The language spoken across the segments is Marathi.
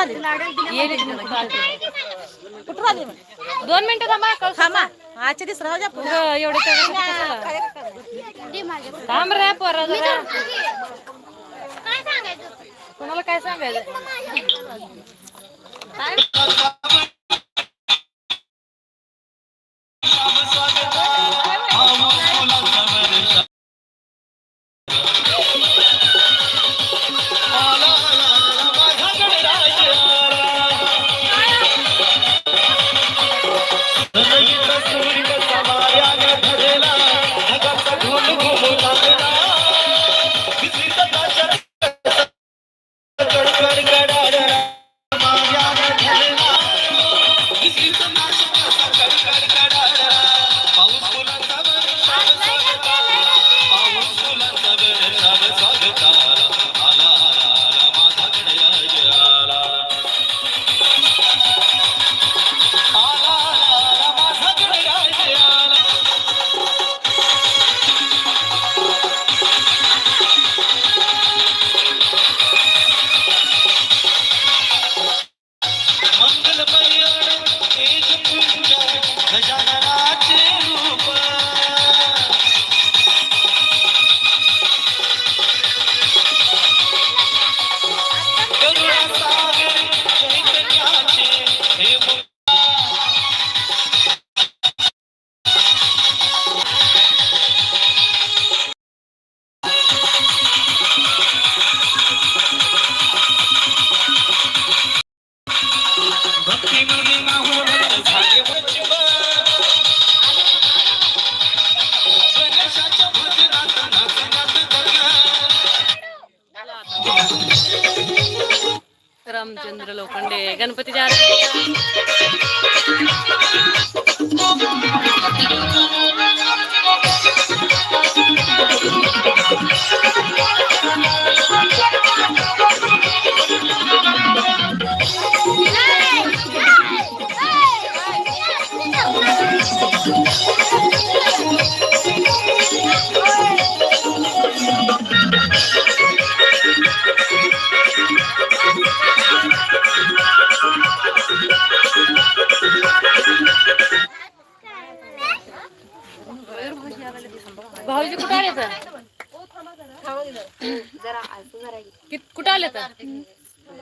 आली आली दोन मिनिटं थांबा थांबा. आजच्या दिवस राहू द्या. उगं एवढे थांब रे पोरा जरा. कोणाला काय सांगायचं? गणपतीच्या आरती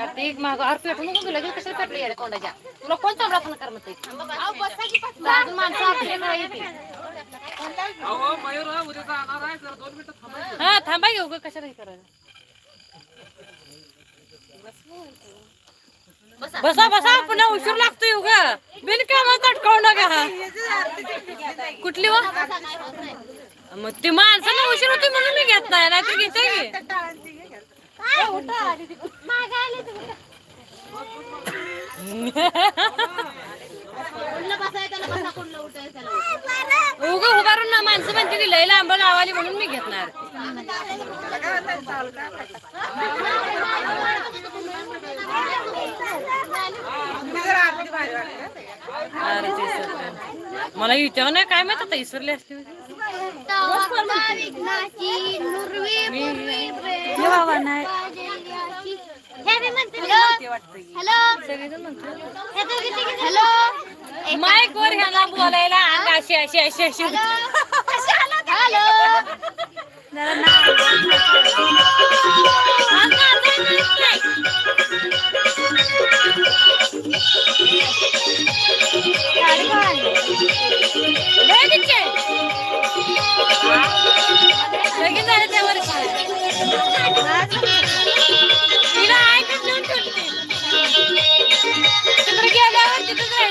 कार्तिक माग आर पेटून नको तुला लगेच कशाला पेटली यार कोंडाच्या तुला कोण चांगला फोन कर म्हणते अजून माणसं आपल्याकडे येतील हा थांबा घेऊ ग कशाला हे करायचं बसा. बसा पुन्हा उशीर लागतोय उग. बिनकामात अटकावू नका हा. कुठली वा मग ती माणसाला उशीर होती म्हणून मी घेत नाही नाही तर घेते की. उग उभारून ना माणसं म्हणते ती लय लांब लावाली म्हणून मी घेत नाही आरती सत्य. मला विचार नाही काय माहीत आता इसरले असते हॅलो माईक वर ह्याला बोलायला अंग अशी अशी अशी अशी हॅलो लय দিতে যায়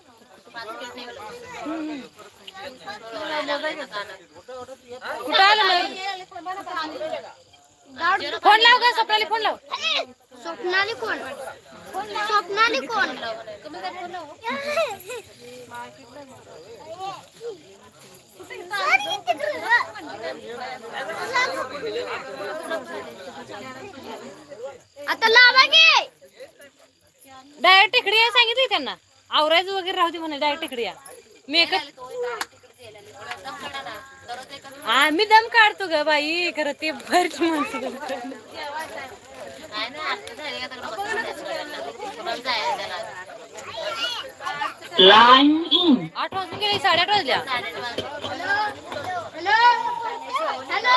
फोन लाव का स्वप्नाली फोन लाव. स्वप्नाली कोण? स्वप्नाली कोण? आता लावा की. डायरेक्ट तिकडे या सांगितली त्यांना. आवरायचं वगैरे राहू दे म्हणे डायरेक्ट तिकडे या. मेकअप आम्ही दम काढतो ग बाई खरं ते भरची in. आठ वाजून गेले साडेआठ वाजल्या. Hello? Hello? Hello?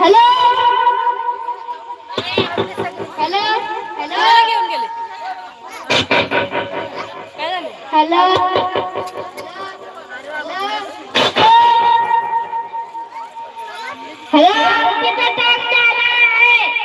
Hello? Hello? कोणाला घेऊन गेले. काय झालं? हॅलो हॅलो किती टाइम झाला आहे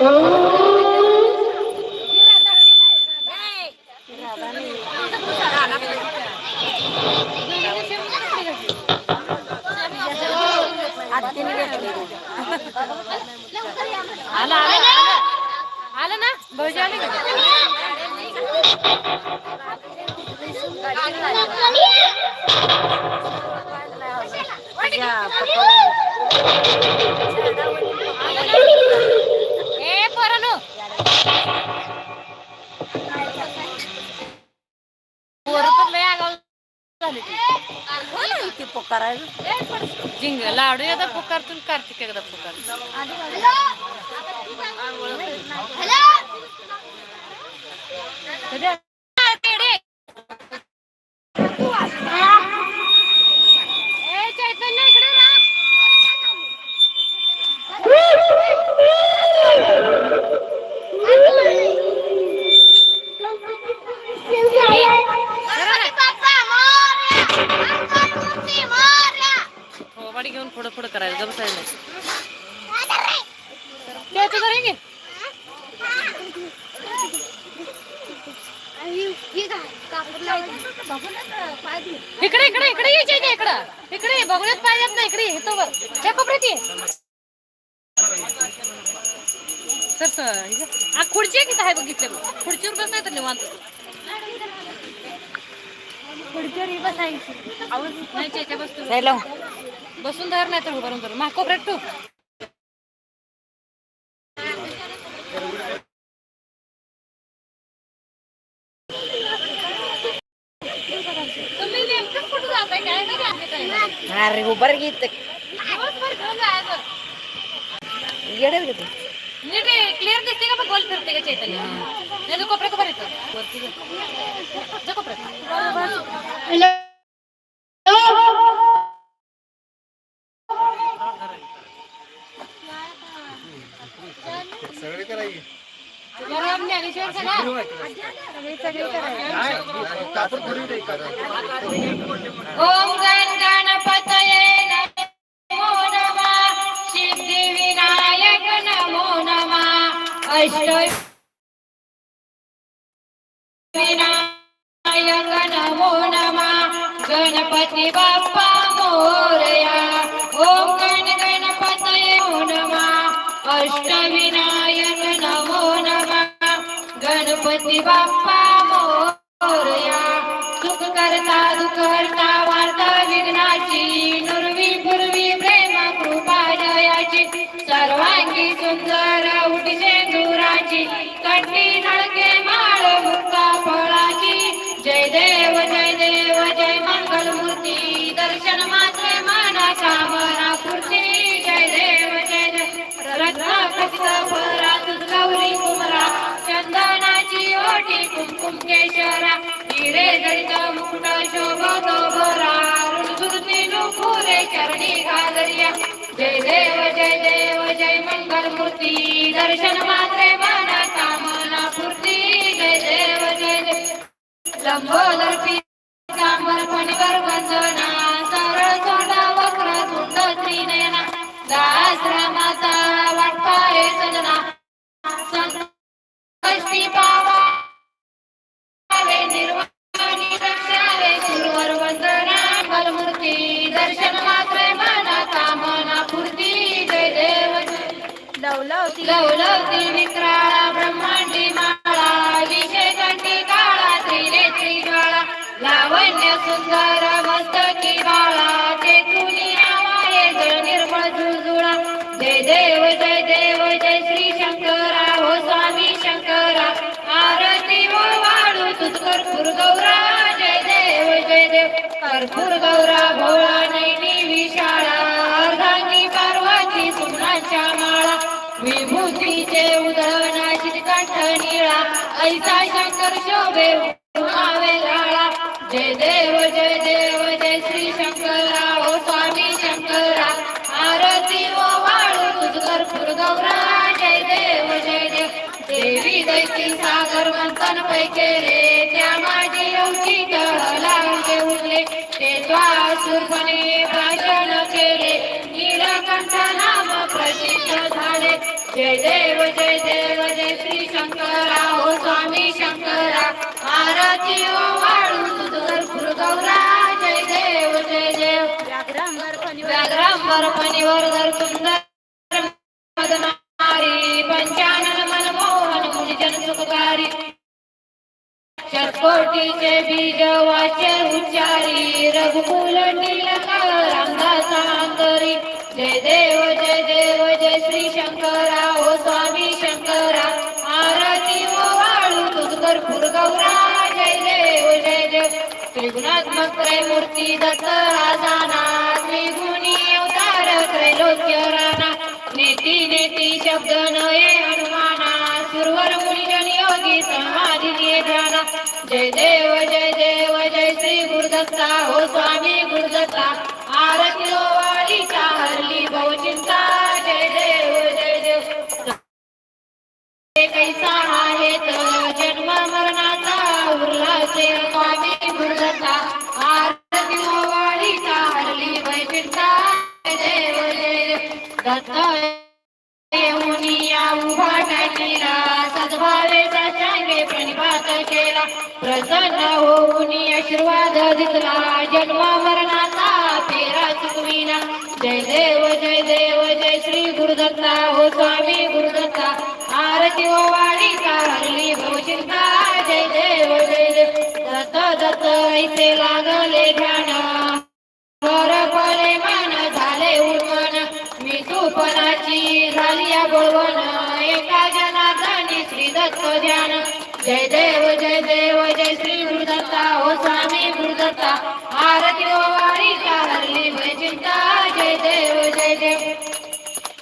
आला आला आला आलं ना भाऊजी आले का ती. जिंग लाडू एकदा पुकारतून कार्तिक एकदा पुकार. सर. आ, खुर्ची आहे किती आहे बघितले बघ खुर्चीवर बस नाही तर निवांत. खुर्चीवर बसायची. नाही बसतो बसून धर नाही तर उभारून धर. मा कोपऱ्यात तू तुम्ही नेमकं कुठं जाताय काय नाही जाते काय अरे उभर घेत दिवसभर घेऊन जायचं येडेल घेते नीट क्लिअर दिसते फिरते का चैतन्य? नाही कोपऱ्यात वरती जा. कोपऱ्यात. हो, नमः नमो नमः गणपति बाप्पा मोरया. ओम गण गणपतये नमो नमः. अष्टविनायक नमो नमः. गणपति बाप्पा मोरया. सुख करता दुख हरता वार्ता विघ्नाची नुरवी पूर्वी प्रेम कृपा जयाची सर्वांगी सुंदर उठजे कटी नळके माळ मुक्ता फळाची. जय देव जय देव जय मंगल मूर्ती दर्शन मात्रे मना कामना पूर्ती जय देव जय जय रत्न खचित फरा गौरी कुमरा चंदनाची ओटी कुमकुम केशरा. हिरे जडित मुकुट शोभतो भरा. ऋतुती नुपुरे चरणी घालरिया जय देव जय देव जय मंगल मूर्ती. दर्शन मात्रे मना कामना पूर्ती. जय देव जय जय लंबोदर कर्पूर गौरा जय देव जय देव. कर्पूर गौरा भोळा नैनी विशाळा अर्धांगी पार्वती सुमनाच्या माळा. विभूतीचे उदनाची कंठ निळा. ऐसा शंकर शोभे उमावे लाळा. जय देव जय देव. सागर मंथन पै केले त्या माझी औची लावून उरले. ते द्वासुरपणे भाषण केले. नीलकंठ नाम प्रसिद्ध झाले. जय देव जय देव जय श्री शंकरा हो स्वामी शंकरा. आरती ओ वाळू तुझ गौरा जय देव जय देव. व्याघ्रांबर फणीवर धर सुंदर मदना शतकोटीचे बीज वाचे उच्चारी. रघुकुल नीलकांतरी जय देव जय देव जय श्री शंकरा. ओ स्वामी शंकरा. आरती ओ वाळू तुझकर फुरगौरा जय देव जय देव. त्रिगुणात्मक त्रैमूर्ती दत्त राजाना त्रिगुणी अवतार त्रैलोक्य राणा. नेती नेती शब्द नये हनुमाना. सुरवर मुनिजन योगी समाधी दिये ध्याना जय देव जय देव जय श्री गुरुदत्ता। हो स्वामी गुरुदत्ता आरती ओ हरली बहुचिंता जय देव जय देव। कैसा आहे तर जन्म मरणाचा उरला से स्वामी गुरुदत्ता। आरती ओ हरली बहुचिंता जय देव जय देव। दत्ता येऊनिया उभा टाकीला सद्भावेचा सांगे प्रणिपात केला. प्रसन्न होऊन आशीर्वाद दिसला जन्म मरणाचा फेरा चुकविना जय देव जय देव जय श्री गुरुदत्ता. हो स्वामी गुरुदत्ता. आरती हो वाळीचा हरली भवचिंता जय देव जय देव. दत्त दत्त ऐसे लागले ध्यान. बरपणे मन झाले उर्मन मी झाली या बोलवण. एका जनार्दनी श्री दत्त ध्यान. जय देव जय देव जय श्री गुरुदत्ता. हो स्वामी गुरुदत्ता. आरती ओ वारीचा हरली भय चिंता जय देव जय देव.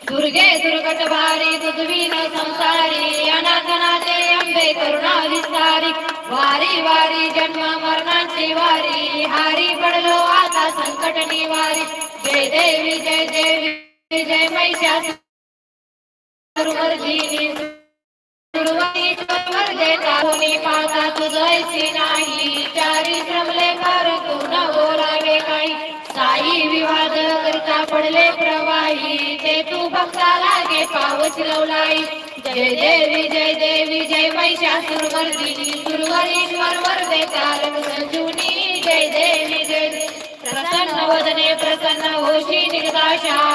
दुर्गे दुर्गट भारी तुझवीन संसारी. अनाथनाचे अंबे करुणा विस्तारी. वारी वारी जन्म मरणाची वारी. हारी पडलो आता संकट निवारी. जय देवी जय देवी. जय महिषासुरमर्दिनी सुरवरीश्वर देता कोणी पाहता तुझैसी नाही. चारी श्रमले फार तू न बोलावे काही. साई विवाद करता पडले प्रवाही. ते तू भक्ता लागे पावच लवलाई जय देवी जय देवी जय महिषासुरमर्दिनी सुरवरीश्वर वरदे तारक संजुनी जय देवी जय प्रसन्न वदने प्रसन्न होशी निर्दाशा.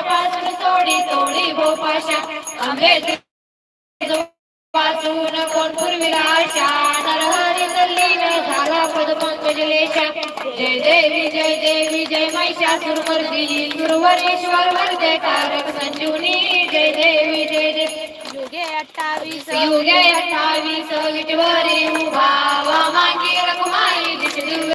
पासून सोडी तोडी भोपाशा आंबे पासून कोण पूर्वीला आशा. नरहरी तल्लीन झाला पद पंकजलेशा जय देवी जय देवी जय महिषासुरमर्दिनी सुरवरेश्वर वरदे कारक संजीवनी जय देवी जय देवी युगे अठ्ठावीस. युगे अठ्ठावीस विटवरी उभा.